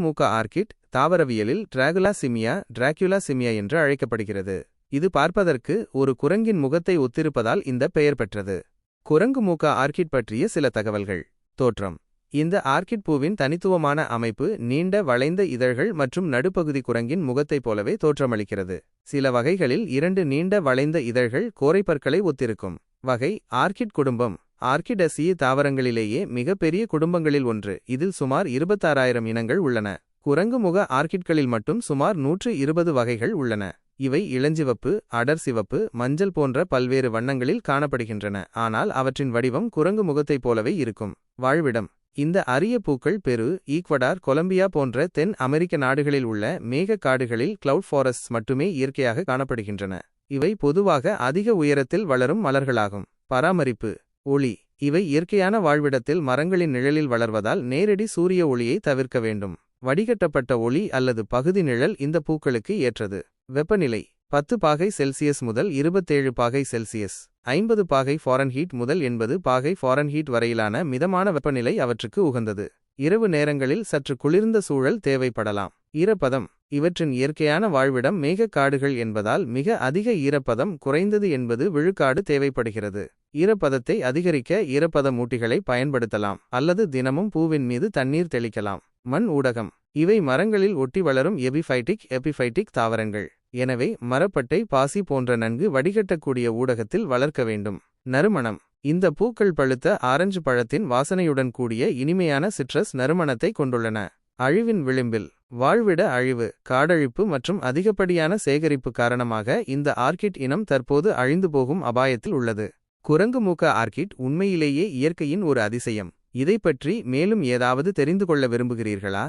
மூக்க ஆர்கிட் தாவரவியலில் டிராகுலா சிமியா டிராக்யுலா சிமியா என்று அழைக்கப்படுகிறது. இது பார்ப்பதற்கு ஒரு குரங்கின் முகத்தை ஒத்திருப்பதால் இந்த பெயர் பெற்றது. குரங்கு மூக்க ஆர்கிட் பற்றிய சில தகவல்கள். தோற்றம். இந்த ஆர்கிட் பூவின் தனித்துவமான அமைப்பு நீண்ட வளைந்த இதழ்கள் மற்றும் நடுப்பகுதி குரங்கின் முகத்தைப் போலவே தோற்றமளிக்கிறது. சில வகைகளில் இரண்டு நீண்ட வளைந்த இதழ்கள் கோரைப்பற்களை ஒத்திருக்கும். வகை ஆர்கிட் குடும்பம். ஆர்கிடசிய தாவரங்களிலேயே மிகப்பெரிய குடும்பங்களில் ஒன்று. இதில் சுமார் இருபத்தாறாயிரம் இனங்கள் உள்ளன. குரங்கு முக ஆர்கிட்களில் மட்டும் சுமார் நூற்று இருபது வகைகள் உள்ளன. இவை இளஞ்சிவப்பு அடர் சிவப்பு மஞ்சள் போன்ற பல்வேறு வண்ணங்களில் காணப்படுகின்றன. ஆனால் அவற்றின் வடிவம் குரங்கு முகத்தைப் போலவே இருக்கும். வாழ்விடம். இந்த அரிய பூக்கள் பெரு ஈக்வடார் கொலம்பியா போன்ற தென் அமெரிக்க நாடுகளில் உள்ள மேக காடுகளில் கிளவுட் ஃபாரஸ்ட் மட்டுமே இயற்கையாக காணப்படுகின்றன. இவை பொதுவாக அதிக உயரத்தில் வளரும் மலர்களாகும். பராமரிப்பு. ஒளி. இவை இயற்கையான வாழ்விடத்தில் மரங்களின் நிழலில் வளர்வதால் நேரடி சூரிய ஒளியை தவிர்க்க வேண்டும். வடிகட்டப்பட்ட ஒளி அல்லது பகுதி நிழல் இந்த பூக்களுக்கு ஏற்றது. வெப்பநிலை பத்து பாகை செல்சியஸ் முதல் இருபத்தேழு பாகை செல்சியஸ். ஐம்பது பாகை ஃபாரன்ஹீட் முதல் எண்பது பாகை ஃபாரன்ஹீட் வரையிலான மிதமான வெப்பநிலை அவற்றுக்கு உகந்தது. இரவு நேரங்களில் சற்று குளிர்ந்த சூழல் தேவைப்படலாம். ஈரப்பதம் இவற்றின் இயற்கையான வாழ்விடம் மேகக்காடுகள் என்பதால் மிக அதிக ஈரப்பதம் குறைந்தது என்பது விழுக்காடு தேவைப்படுகிறது. ஈரப்பதத்தை அதிகரிக்க ஈரப்பத மூட்டிகளை பயன்படுத்தலாம் அல்லது தினமும் பூவின் மீது தண்ணீர் தெளிக்கலாம். மண் ஊடகம். இவை மரங்களில் ஒட்டி வளரும் எபிஃபைட்டிக் எபிஃபைட்டிக் தாவரங்கள். எனவே மரப்பட்டை பாசி போன்ற நன்கு வடிகட்டக்கூடிய ஊடகத்தில் வளர்க்க வேண்டும். நறுமணம். இந்த பூக்கள் பழுத்த ஆரஞ்சு பழத்தின் வாசனையுடன் கூடிய இனிமையான சிட்ரஸ் நறுமணத்தை கொண்டுள்ளன. அழிவின் விளிம்பில் வாழ்விட அழிவு காடழிப்பு மற்றும் அதிகப்படியான சேகரிப்பு காரணமாக இந்த ஆர்கிட் இனம் தற்போது அழிந்து போகும் அபாயத்தில் உள்ளது. குரங்கு மூக்க ஆர்கிட் உண்மையிலேயே இயற்கையின் ஒரு அதிசயம். இதைப்பற்றி மேலும் ஏதாவது தெரிந்து கொள்ள விரும்புகிறீர்களா?